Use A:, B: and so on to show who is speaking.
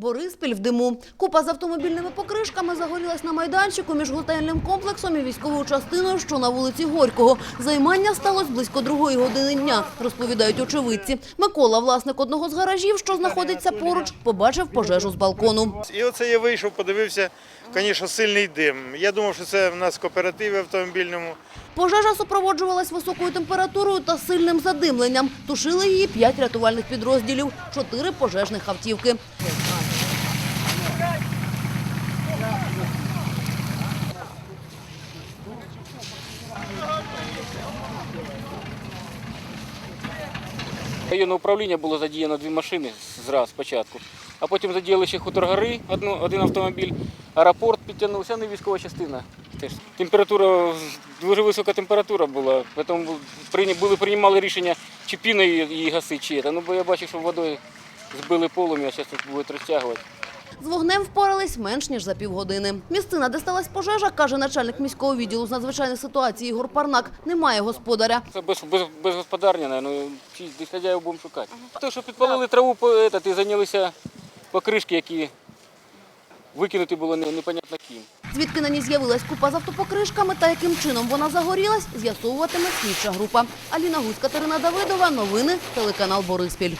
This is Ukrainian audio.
A: Бориспіль в диму. Купа з автомобільними покришками загорілась на майданчику між готельним комплексом і військовою частиною, що на вулиці Горького. Займання сталося близько другої години дня, розповідають очевидці. Микола, власник одного з гаражів, що знаходиться поруч, побачив пожежу з балкону.
B: І оце я вийшов, подивився, звісно, сильний дим. Я думав, що це в нас кооператив автомобільному.
A: Пожежа супроводжувалась високою температурою та сильним задимленням. Тушили її п'ять рятувальних підрозділів, чотири пожежних автівки.
C: Районне управління було задіяно дві машини зразу спочатку, а потім задіяли ще хуторгори, одну, один автомобіль, аеропорт підтягнувся, ну і військова частина. Теж. Температура, дуже висока температура була, тому були, приймали рішення чи піною її гасити, чи це. Ну, бо я бачив, що водою збили полум'я, зараз тут будуть розтягувати.
A: З вогнем впорались менш ніж за півгодини. Місцина, де сталася пожежа, каже начальник міського відділу з надзвичайних ситуацій Ігор Парнак, немає господаря.
C: Це без, без, безгосподарня, ну, хазяїв будемо шукати. Те, що підпалили траву, і зайнялися покришки, які викинути було не- непонятно ким.
A: Звідки на ній з'явилась купа з автопокришками та яким чином вона загорілась, з'ясовуватиме слідча група. Аліна Гусь, Катерина Давидова. Новини. Телеканал Бориспіль.